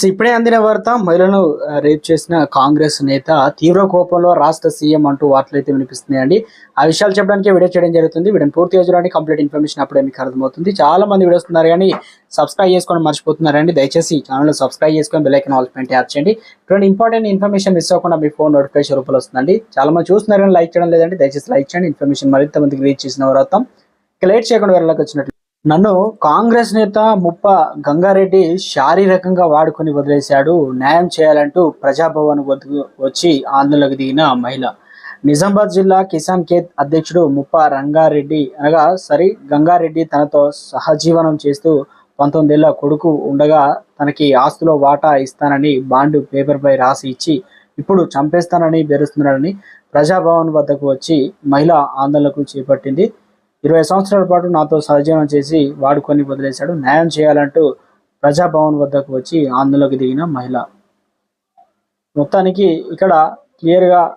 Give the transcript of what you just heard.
So ఇప్పుడే అందిన వార్త మహిళను రేప్ చేసిన కాంగ్రెస్ నేత తీవ్ర కోపంలో రాష్ట్ర సీఎం అంటూ వార్తలు అయితే వినిపిస్తున్నాయండి. ఆ విషయాలు చెప్పడానికి వీడియో చేయడం జరుగుతుంది. వీడియోని పూర్తిగా చూడండి. కంప్లీట్ ఇన్ఫర్మేషన్ అప్పుడే మీకు అర్థమవుతుంది. చాలా మంది వీడియోస్ ఉన్నారు కానీ సబ్స్క్రైబ్ చేసుకోవడం మర్చిపోతున్నారండి దయచేసి ఛానల్ సబ్స్క్రైబ్ చేసుకొని బెల్లైకన్ ఆల్ పైన ట్యాప్ చేయండి. ఇటువంటి ఇంపార్టెంట్ ఇన్ఫర్మేషన్ మిస్ అవ్వకుండా మీ ఫోన్ నోటిఫికేషన్ రూపంలో వస్తుందండి. చాలా మంది చూస్తున్నారు కానీ లైక్ చేయడం లేదండి దయచేసి లైక్ చేయండి. ఇన్ఫర్మేషన్ మరింత మందికి రీచ్ చేసిన వారు ఇక లేట్ చేయకుండా వెళ్ళకి వచ్చినట్లు నన్ను కాంగ్రెస్ నేత ముప్ప గంగారెడ్డి శారీరకంగా వాడుకొని వదిలేశాడు. న్యాయం చేయాలంటూ ప్రజాభవన్ వద్దకు వచ్చి ఆందోళనకు దిగిన మహిళ. నిజామాబాద్ జిల్లా కిసాన్ ఖేత్ అధ్యక్షుడు ముప్ప రంగారెడ్డి అనగా సరి గంగారెడ్డి తనతో సహజీవనం చేస్తూ పంతొమ్మిదేళ్ళ కొడుకు ఉండగా తనకి ఆస్తిలో వాటా ఇస్తానని బాండ్ పేపర్పై రాసి ఇచ్చి ఇప్పుడు చంపేస్తానని బెరుస్తున్నాడని ప్రజాభవన్ వద్దకు వచ్చి మహిళ ఆందోళనకు చేపట్టింది. ఇరవై సంవత్సరాల పాటు నాతో సహజీవనం చేసి వాడుకొని వదిలేశాడు. న్యాయం చేయాలంటూ ప్రజాభవన్ వద్దకు వచ్చి ఆందోళనకు దిగిన మహిళ. మొత్తానికి ఇక్కడ క్లియర్గా